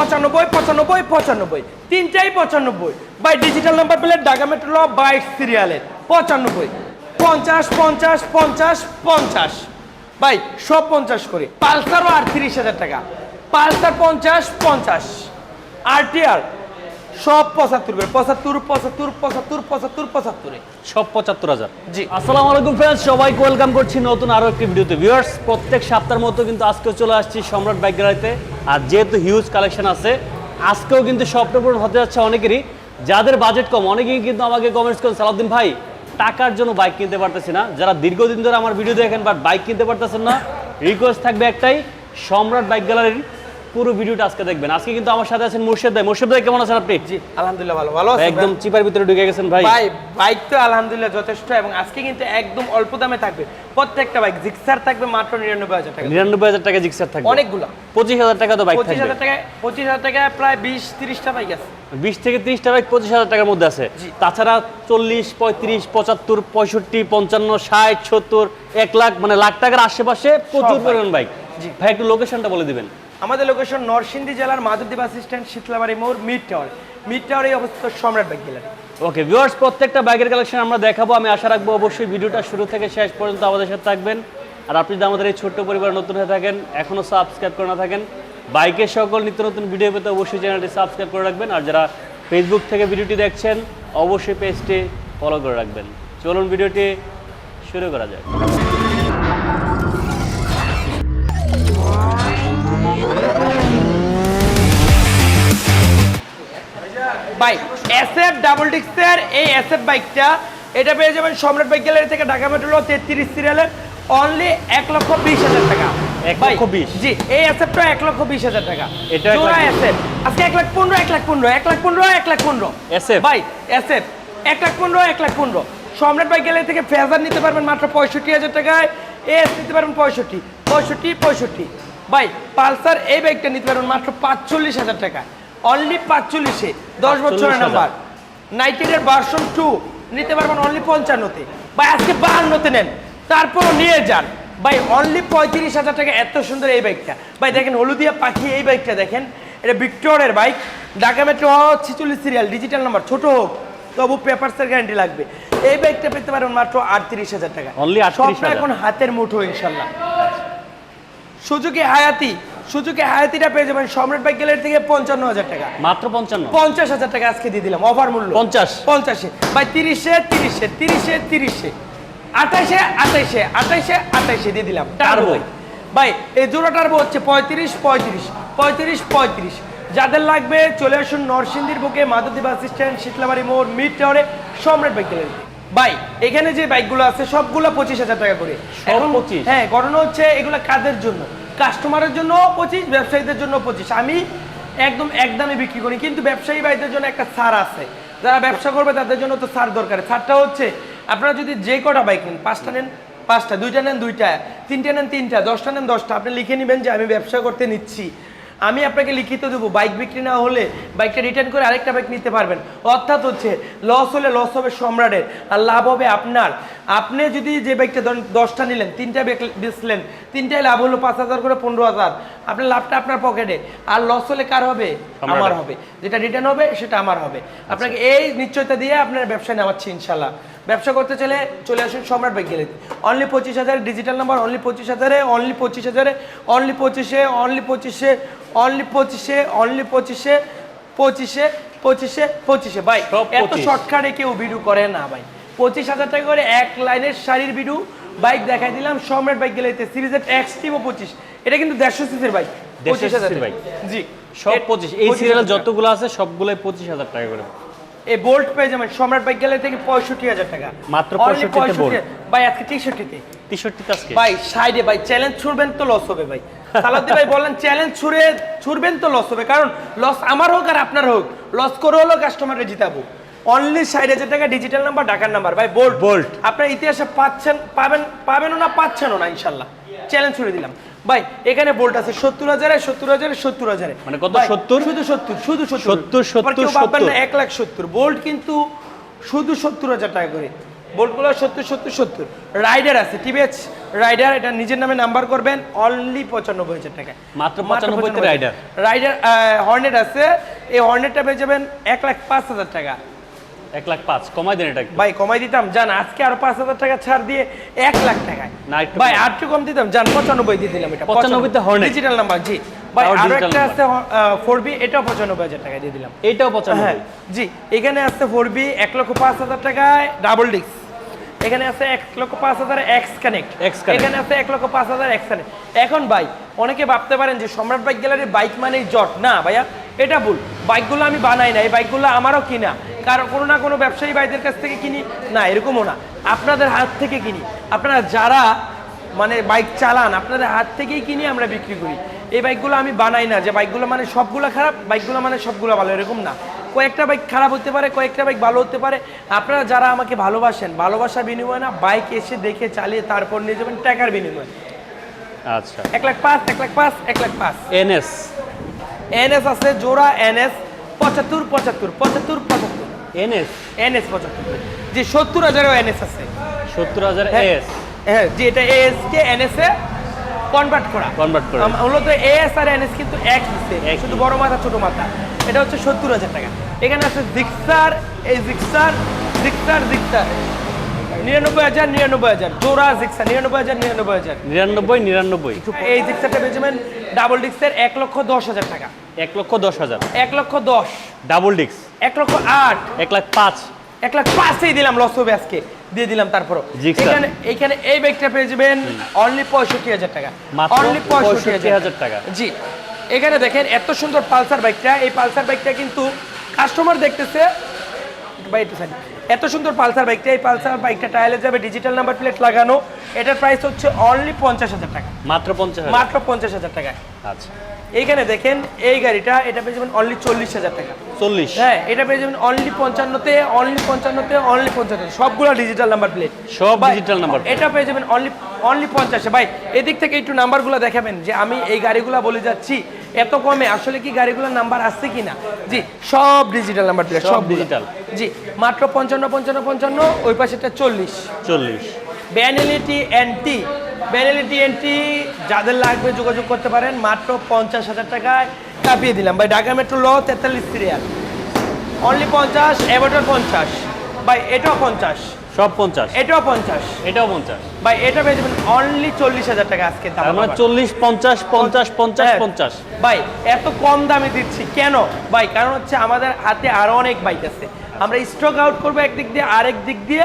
পঁচানব্বই পঁচানব্বই পঁচানব্বই। তিনটাই পঁচানব্বই। By digital number plate Dhaka বাইশ সিরিয়ালের পঁচানব্বই। পঞ্চাশ পঞ্চাশ পঞ্চাশ পঞ্চাশ। বাই সব পঞ্চাশ করে। পালসারও আর তিরিশ হাজার টাকা। পালসার পঞ্চাশ পঞ্চাশ। আরটিআর সব পঁচাত্তর করে পঁচাত্তর পঁচাত্তর পঁচাত্তর পঁচাত্তর পঁচাত্তরে। সব পঁচাত্তর হাজার। জি। আসসালামু আলাইকুম ফ্রেন্ডস সবাইকে ওয়েলকাম করছি নতুন আরও একটি ভিডিওতে। ভিউয়ার্স প্রত্যেক সপ্তাহের মতো কিন্তু আজকেও চলে আসছি সম্রাট বাইক গ্যালারিতে। আর যেহেতু হিউজ কালেকশন আছে আজকেও কিন্তু স্বপ্ন পূরণ হতে যাচ্ছে অনেকেরই। যাদের বাজেট কম অনেকেই কিন্তু আমাকে কমেন্টস করেন সালাউদ্দিন ভাই টাকার জন্য বাইক কিনতে পারতেছি না। যারা দীর্ঘদিন ধরে আমার ভিডিও দেখেন বাট বাইক কিনতে পারতেছেন না রিকোয়েস্ট থাকবে একটাই সম্রাট বাইক গ্যালারির পুরো ভিডিওটা আজকে দেখবেন। আজকে কিন্তু আমার সাথে আছেন মুর্শেদ ভাই। মুর্শেদ ভাই কেমন আছেন আপনি? জি আলহামদুলিল্লাহ ভালো। ভালো আছি একদম চিপার ভিতরে ঢুকে গেছেন ভাই। ভাই বাইক তো আলহামদুলিল্লাহ যথেষ্ট এবং আজকে কিন্তু একদম অল্প দামে থাকবে। প্রত্যেকটা বাইক জিক্সার থাকবে মাত্র নিরানব্বই হাজার টাকা। নিরানব্বই হাজার টাকা জিক্সার থাকবে। অনেকগুলো। পঁচিশ হাজার টাকা তো বাইক থাকবে হাজার টাকা পঁচিশ হাজার টাকা প্রায় বিশ তিরিশটা বাইক আছে। বিশ থেকে ত্রিশটা বাইক পঁচিশ হাজার টাকার মধ্যে আছে। তাছাড়া চল্লিশ পঁয়ত্রিশ পঁচাত্তর পঁয়ষট্টি পঞ্চান্ন ষাট সত্তর এক লাখ মানে লাখ টাকার আশেপাশে প্রচুর বাইক। পরিমাণ বাইক ভাই একটু লোকেশনটা বলে দিবেন। আমাদের লোকেশন নরসিংদী জেলার মাধবদী বাস স্ট্যান্ড শীতলাবাড়ি মোড়, মিড টাওয়ার মিড টাওয়ারে অবস্থিত সম্রাট বাইক গ্যালারি ওকে ভিউয়ার্স প্রত্যেকটা বাইকের কালেকশন আমরা দেখাবো। আমি আশা রাখব অবশ্যই ভিডিওটা শুরু থেকে শেষ পর্যন্ত আমাদের সাথে থাকবেন। আর আপনি যদি আমাদের এই ছোট্ট পরিবার নতুন হয়ে থাকেন এখনও সাবস্ক্রাইব করে না থাকেন বাইকের সকল নিত্য নতুন ভিডিও পেতে অবশ্যই চ্যানেলটি সাবস্ক্রাইব করে রাখবেন। আর যারা ফেসবুক থেকে ভিডিওটি দেখছেন, অবশ্যই পেজটি ফলো করে রাখবেন। চলুন ভিডিওটি শুরু করা যায় বাইক এসএফ ডাবল ডিক্সের এই এসএফ বাইকটা এটা পেয়ে যাবেন সম্রাট বাইক গ্যালারি থেকে ঢাকা মেট্রো তেত্রিশ সিরিয়ালের অনলি এক লক্ষ বিশ হাজার টাকা। এক লক্ষ বিশ? জি এই এসএফটা এক লক্ষ বিশ হাজার টাকা। এটা জোড়া আজকে এক লাখ পনেরো এক লাখ পনেরো এক লাখ পনেরো এক লাখ পনেরো। SF? ভাই এসএফ এক লাখ পনেরো এক লাখ পনেরো। সম্রাট বাইক গ্যালারি থেকে ফেজার নিতে পারবেন মাত্র পঁয়ষট্টি হাজার টাকায় এস নিতে পারবেন পঁয়ষট্টি। পঁয়ষট্টি পঁয়ষট্টি। ভাই পালসার এই বাইকটা নিতে পারবেন মাত্র পাঁচচল্লিশ হাজার টাকা। অনলি পাঁচচল্লিশে দশ বছরের নাম্বার নাইটের ভার্সন টু নিতে পারবেন অনলি পঞ্চান্নতে। ভাই আজকে বাহান্নতে নেন। তারপরও নিয়ে যান। ভাই অনলি পঁয়ত্রিশ হাজার টাকা এত সুন্দর এই বাইকটা ভাই দেখেন হলুদিয়া পাখি এই বাইকটা দেখেন। এটা ভিক্টরের বাইক ঢাকা মেট্রো ছিচল্লিশ সিরিয়াল ডিজিটাল নাম্বার ছোট হোক। তবু পেপারসের গ্যারান্টি লাগবে। এই বাইকটা পেতে পারেন মাত্র আটত্রিশ হাজার টাকা। Only 38,000 সবটা এখন হাতের মুঠো ইনশাল্লাহ। সুজুকি হায়াতি সুজুকি হায়াতিটা পেয়ে যাবেন সম্রাট বাইক গ্যালারি থেকে পঞ্চান্ন হাজার টাকা। মাত্র পঞ্চান্ন। পঞ্চাশ হাজার টাকা আজকে দিয়ে দিলাম অফার মূল্য। পঞ্চাশ? পঞ্চাশে। ভাই তিরিশে তিরিশে তিরিশে তিরিশে। আঠাইশে আঠাইশে আঠাইশে আঠাইশে দিয়ে দিলাম। টার্বো। ভাই এই জোড়া টার্বো হচ্ছে পঁয়ত্রিশ পঁয়ত্রিশ পঁয়ত্রিশ পঁয়ত্রিশ। যাদের লাগবে চলে আসুন নরসিংদীর বুকে মাধবদী বাস স্ট্যান্ড শীতলাবাড়ি মোড় মিড টাওয়ারে সম্রাট বাইক গ্যালারি ভাই এখানে যে বাইকগুলো আছে সবগুলো পঁচিশ হাজার টাকা করে। এখন 25? হ্যাঁ গণনা হচ্ছে এগুলো কাদের জন্য? কাস্টমারের জন্য পঁচিশ, ব্যবসায়ীদের জন্য পঁচিশ। আমি একদম একদমই বিক্রি করি, কিন্তু ব্যবসায়ী ভাইদের জন্য একটা ছাড় আছে। যারা ব্যবসা করবে তাদের জন্য তো ছাড় দরকার। ছাড়টা হচ্ছে, আপনারা যদি যে কটা বাইক নেন পাঁচটা নেন, পাঁচটা, দুইটা নেন, দুইটা, তিনটা নেন, তিনটা, দশটা নেন, দশটা, আপনি লিখে নেবেন যে আমি ব্যবসা করতে নিচ্ছি। আমি আপনাকে লিখিত দেবো, বাইক বিক্রি না হলে বাইকটা রিটার্ন করে আরেকটা বাইক নিতে পারবেন। অর্থাৎ হচ্ছে লস হলে লস হবে সম্রাটের, আর লাভ হবে আপনার। আপনি যদি যে বাইকটা ধরেন দশটা নিলেন তিনটা বেক- বেচলেন তিনটায় লাভ হলো পাঁচ হাজার করে পনেরো হাজার। আপনার লাভটা আপনার পকেটে আর লস হলে কার হবে? আমার হবে। যেটা রিটার্ন হবে সেটা আমার হবে। আপনাকে এই নিশ্চয়তা দিয়ে আপনার ব্যবসায় নামাচ্ছি ইনশাল্লাহ ব্যবসা করতে চলে চলে আসুন সম্রাট ব্যাগ গেলে অনলি পঁচিশ হাজার ডিজিটাল নাম্বার অনলি পঁচিশ হাজারে অনলি পঁচিশ হাজারে অনলি পঁচিশে অনলি পঁচিশে অনলি পঁচিশে অনলি পঁচিশে পঁচিশে পঁচিশে পঁচিশে। ভাই এত 25 শর্টকাটে কেউ ভিডিও করে না ভাই। পঁচিশ হাজার টাকা করে এক লাইনের শাড়ির ভিডিও বাইক দেখাই দিলাম সম্রাট বাইক গেলে সিরিজের এক্স টিভো পঁচিশ। এটা কিন্তু দেড়শো সিসির বাইক পঁচিশ হাজার। বাইক। জি। সব পঁচিশ। এই 25,000 সিরিয়ালে। যতগুলো আছে সবগুলোই পঁচিশ হাজার টাকা করে। এই বোল্ট পেয়ে যাবেন সম্রাট বাইক গেলে থেকে পঁয়ষট্টি হাজার টাকা। মাত্র Only 65 তে 65 ভাই আজকে তেষট্টিতে। তেষট্টিতে আজকে। ভাই সাইডে ভাই চ্যালেঞ্জ ছুড়বেন তো লস হবে ভাই। সালাদ্দি ভাই বললেন চ্যালেঞ্জ ছুড়ে ছুড়বেন তো লস হবে। কারণ লস আমার হোক আর আপনার হোক। লস করে হলো কাস্টমারে জিতাবো। অনলি ষাট হাজার টাকা ডিজিটাল নাম্বার ডাকার নাম্বার ভাই বোল্ট Bolt। আপনার ইতিহাসে পাচ্ছেন পাবেন পাবেনও না পাচ্ছেনও না ইনশাল্লাহ। চ্যালেঞ্জ ছুড়ে দিলাম। ভাই এখানে বোল্ট আছে সত্তর হাজারে সত্তর হাজারে সত্তর হাজারে। মানে কত, 70? শুধু সত্তর শুধু সত্তর। 70, আবার কেউ 70, না 70 এক লাখ সত্তর। বোল্ট কিন্তু শুধু সত্তর হাজার টাকা করে। বোল্টগুলো সত্তর সত্তর সত্তর। রাইডার আছে টিভিএস রাইডার এটা নিজের নামে নাম্বার করবেন অনলি পঁচানব্বই হাজার টাকা মাত্র 95 তে রাইডার। রাইডার হর্নেট আছে এই হর্নেটটা পেয়ে যাবেন এক লাখ পাঁচ হাজার টাকা। এক লাখ পাঁচ কমাই দেন এটা ভাই কমাই দিতাম। জান আজকে আরও পাঁচ হাজার টাকা ছাড় দিয়ে এক লাখ টাকায়। না, ভাই আর একটু কম দিতাম। জান পঁচানব্বই দিয়ে দিলাম এটা। 95 তে Hornet। ডিজিটাল নাম্বার জি। ভাই আরও একটা আছে ফোর বি এটাও পঁচানব্বই হাজার টাকা দিয়ে দিলাম। এইটাও হ্যাঁ পঁচানব্বই জি এখানে আছে ফোর বি এক লক্ষ পাঁচ হাজার টাকায় ডাবল ডিস্ক এখানে আছে এক লক্ষ পাঁচ হাজার এক্স কানেক্ট এখানে আছে এক লক্ষ পাঁচ হাজার এক্স কানেক্ট এখন ভাই অনেকে ভাবতে পারেন যে সম্রাট বাইক গ্যালারির বাইক মানেই জট। না ভাইয়া এটা ভুল। বাইকগুলো আমি বানাই না এই বাইকগুলো আমারও কিনা। কারণ কোনো না কোনো ব্যবসায়ী ভাইদের কাছ থেকে কিনি। না এরকমও না। আপনাদের হাত থেকে কিনি। আপনারা যারা মানে বাইক চালান আপনাদের হাত থেকেই কিনি আমরা বিক্রি করি। এই বাইকগুলো আমি বানাই না। যে বাইকগুলো মানে সবগুলো খারাপ বাইকগুলো মানে সবগুলো ভালো এরকম না। কয়েকটা বাইক খারাপ হতে পারে কয়েকটা বাইক ভালো হতে পারে। আপনারা যারা আমাকে ভালোবাসেন ভালোবাসা বিনিময় না বাইক এসে দেখে চালিয়ে তারপর নিয়ে যাবেন টাকার বিনিময়। আচ্ছা। এক লাখ পাঁচ এক লাখ পাঁচ এক লাখ পাঁচ। এনএস। এনএস আছে জোড়া এনএস পঁচাত্তর পঁচাত্তর পঁচাত্তর পঁচাত্তর। এনএস? এনএস পঁচাত্তর। জি সত্তর হাজারও এনএস আছে। সত্তর হাজার হ্যাঁ এস? হ্যাঁ জি এটা এএস কে এনএস এ কনভার্ট করা। কনভার্ট করা। মূলত এএস আর এনএস কিন্তু এক একই। শুধু বড় মাথা ছোট মাথা। এটা হচ্ছে সত্তর হাজার টাকা। এখানে আছে জিক্সার এই জিক্সার জিক্সার জিক্সার নিরানব্বই হাজার নিরানব্বই হাজার। জোড়া জিক্সার নিরানব্বই হাজার নিরানব্বই হাজার। নিরানব্বই নিরানব্বই। এই জিক্সারটা যাবেন ডাবল ডিক্সের এক লক্ষ দশ হাজার টাকা। এক লক্ষ দশ হাজার। এক লক্ষ দশ। ডাবল ডিক্স। এক লক্ষ আট। এক লাখ পাঁচ। এক লাখ পাঁচেই দিলাম লস হবে আজকে। দিয়ে দিলাম তারপরও। এখানে এখানে এই ব্যাগটা পেয়ে যাবেন অনলি পঁয়ষট্টি হাজার টাকা। অনলি পঁয়ষট্টি 65,000 টাকা। জি। এখানে দেখেন এত সুন্দর পালসার বাইকটা এই পালসার বাইকটা কিন্তু কাস্টমার দেখতেছে side। এত সুন্দর পালসার বাইকটা এই পালসার বাইকটা টায়ালে যাবে ডিজিটাল নাম্বার প্লেট লাগানো। এটার প্রাইস হচ্ছে অনলি পঞ্চাশ হাজার টাকা। মাত্র পঞ্চাশ মাত্র পঞ্চাশ হাজার টাকা আচ্ছা। এইখানে দেখেন এই গাড়িটা এটা পেয়ে যাবেন অনলি চল্লিশ হাজার টাকা। চল্লিশ। হ্যাঁ এটা পেয়ে যাবেন অনলি পঞ্চান্নতে অনলি পঞ্চান্নতে অনলি পঞ্চান্ন সবগুলো ডিজিটাল নাম্বার প্লেট সব digital number এটা পেয়ে যাবেন অনলি অনলি পঞ্চাশে। ভাই এদিক থেকে একটু নাম্বারগুলো দেখাবেন যে আমি এই গাড়িগুলো বলে যাচ্ছি এত কমে আসলে কি গাড়িগুলোর নাম্বার আসছে কি না জি সব ডিজিটাল নাম্বার প্লেট সব ডিজিটাল জি মাত্র পঞ্চান্ন পঞ্চান্ন পঞ্চান্ন ওই পাশেটা চল্লিশ। চল্লিশ। ব্যানেলিটি এনটি ব্যানেলিটি এনটি যাদের লাগবে যোগাযোগ করতে পারেন মাত্র পঞ্চাশ হাজার টাকায় কাঁপিয়ে দিলাম। ভাই ঢাকা মেট্রো ল তেতাল্লিশ সিরিয়াল অনলি পঞ্চাশ এবারটার পঞ্চাশ। ভাই এটাও পঞ্চাশ। সব পঞ্চাশ। এটাও পঞ্চাশ। এটাও পঞ্চাশ। ভাই এটা পেয়ে যাবেন অনলি চল্লিশ হাজার টাকা আজকে দাম। চল্লিশ পঞ্চাশ পঞ্চাশ পঞ্চাশ হ্যাঁ। পঞ্চাশ ভাই এত কম দামে দিচ্ছি। কেন? ভাই কারণ হচ্ছে আমাদের হাতে আরও অনেক বাইক আছে। আমরা স্টক আউট করব একদিক দিয়ে আরেক দিক দিয়ে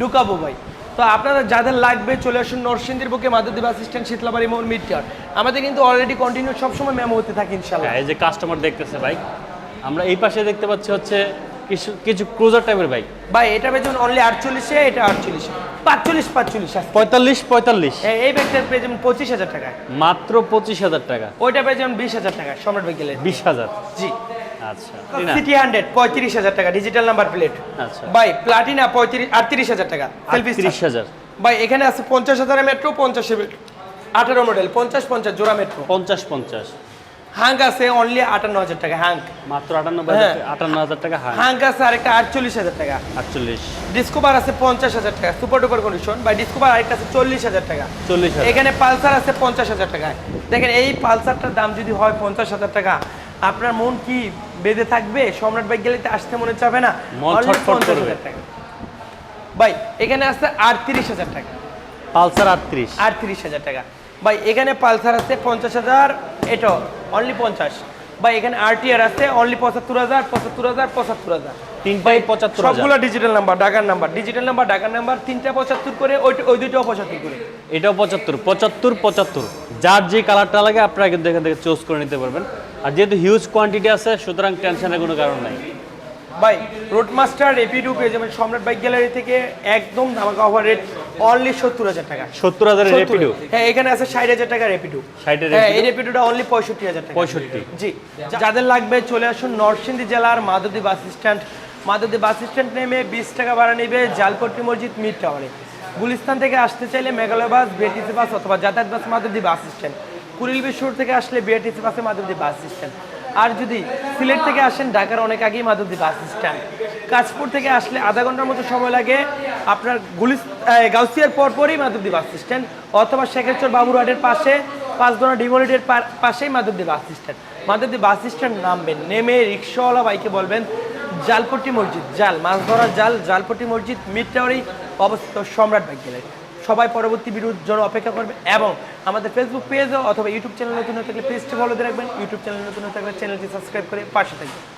ঢুকাবো ভাই। তো আপনারা যাদের লাগবে চলে আসুন নরসিংদীর বুকে মাধবদেব আসিস্ট্যান্ট শীতলাবাড়ি মোড় মিটার আমাদের কিন্তু অলরেডি কন্টিনিউ সবসময় মেমো হতে থাকে ইনশাল্লাহ হ্যাঁ এই যে কাস্টমার দেখতেছে বাইক আমরা এই পাশে দেখতে পাচ্ছি হচ্ছে কিছু কিছু ক্রুজার টাইপের বাইক ভাই এটা পেয়ে যাবেন অনলি আটচল্লিশে এটা আটচল্লিশে। পাঁচচল্লিশ পাঁচচল্লিশ পঁয়তাল্লিশ পঁয়তাল্লিশ। এই- এই ব্যাগটার পেয়ে যাবেন পঁচিশ হাজার টাকায়। মাত্র পঁচিশ হাজার টাকা। ওইটা পেয়ে যাবেন বিশ হাজার টাকা সম্রাট বাইক গেলে বিশ হাজার। জি। আচ্ছা সিটি হান্ড্রেড পঁয়ত্রিশ হাজার টাকা ডিজিটাল নাম্বার প্লেট আচ্ছা। ভাই প্লাটিনা পঁয়ত্রিশ আটত্রিশ হাজার টাকা তিরিশ হাজার। ভাই এখানে আছে পঞ্চাশ হাজারের মেট্রো পঞ্চাশে আঠারো মডেল পঞ্চাশ পঞ্চাশ জোড়া মেট্রো পঞ্চাশ পঞ্চাশ। হাঙ্ক আছে অনলি আটান্ন হাজার টাকা হাঙ্ক মাত্র আটান্ন হ্যাঁ। আটান্ন হাজার টাকা হাঙ্ক আছে আরেকটা আটচল্লিশ হাজার টাকা। আটচল্লিশ। ডিসকোভার আছে পঞ্চাশ হাজার টাকা সুপার ডুপার কন্ডিশন ভাই ডিসকোভার আরেকটা আছে চল্লিশ হাজার টাকা। চল্লিশ হাজার। এখানে পালসার আছে পঞ্চাশ হাজার টাকায়। দেখেন এই পালসারটার দাম যদি হয় পঞ্চাশ হাজার টাকা আপনার মন কি বেঁধে থাকবে? সম্রাট বাইক গেলে আসতে মনে চাবে না। 50,000 করবে। টাকা। ভাই এখানে আছে আটত্রিশ হাজার টাকা। পালসার আটত্রিশ। আটত্রিশ হাজার টাকা। ভাই এখানে পালসার আছে পঞ্চাশ হাজার এটা অনলি পঞ্চাশ। বা এখানে আরটিআর আছে অনলি পঁচাত্তর হাজার পঁচাত্তর হাজার পঁচাত্তর হাজার। তিন পাই পঁচাত্তর সবগুলো ডিজিটাল নাম্বার ডাকার নাম্বার ডিজিটাল নাম্বার ডাকার নাম্বার তিনটা পঁচাত্তর করে ওই ওই দুইটাও পঁচাত্তর করে। এটাও পঁচাত্তর পঁচাত্তর পঁচাত্তর। যার যে কালারটা লাগে আপনারা কিন্তু এখান থেকে চুজ করে নিতে পারবেন। আর যেহেতু হিউজ কোয়ান্টিটি আছে সুতরাং টেনশনের কোনো কারণ নাই। ভাই রোড মাস্টার রেপিডু পেয়ে যাবেন সম্রাট বাইক গ্যালারি থেকে একদম ধামাকা অফার রেট অনলি সত্তর হাজার টাকা। সত্তর হাজারের 70 রেপিডো হ্যাঁ এখানে আছে ষাট হাজার টাকা রেপিডু 60 এর হ্যাঁ? এই রেপিডুটা অনলি পঁয়ষট্টি হাজার টাকা। পঁয়ষট্টি। জি। যাদের লাগবে চলে আসুন নরসিংদী জেলার Madhabdi bus stand. Madhabdi bus stand নেমে বিশ টাকা ভাড়া নেবে জালপট্টি মসজিদ মিড টাওয়ারে। গুলিস্তান থেকে আসতে চাইলে মেঘালয় বাস বিআরটিসি বাস অথবা যাতায়াত bus Madhabdi bus stand. Kuril বিশ্বর থেকে আসলে বিআরটিসি বাসে মাধবদী বাস স্ট্যান্ড। আর যদি সিলেট থেকে আসেন, ঢাকার অনেক আগেই মাধবদী বাস স্ট্যান্ড। কাশপুর থেকে আসলে আধা ঘণ্টার মতো সময় লাগে আপনার গুলিস গাউসিয়ার পরপরই মাধবদী বাস স্ট্যান্ড অথবা শেখেরচর বাবুরহাটের পাশে, পাঁচদোনা ডিমোলিটের পাশেই Madhabdi bus stand. Madhabdi bus stand নামবেন, নেমে রিক্সাওয়ালা বাইকে বলবেন, জালপট্টি মসজিদ, জাল, মাছ ধরার জাল, জালপট্টি মসজিদ, মিড টাওয়ারেই অবস্থিত সম্রাট বাইক গ্যালারি সবাই পরবর্তী ভিডিওর জন্য অপেক্ষা করবে এবং আমাদের ফেসবুক পেজও অথবা ইউটিউব চ্যানেল নতুন হয়ে থাকলে পেজটি ফলো দিয়ে রাখবেন। ইউটিউব চ্যানেল নতুন হয়ে থাকলে চ্যানেলটি সাবস্ক্রাইব করে পাশে থাকবেন।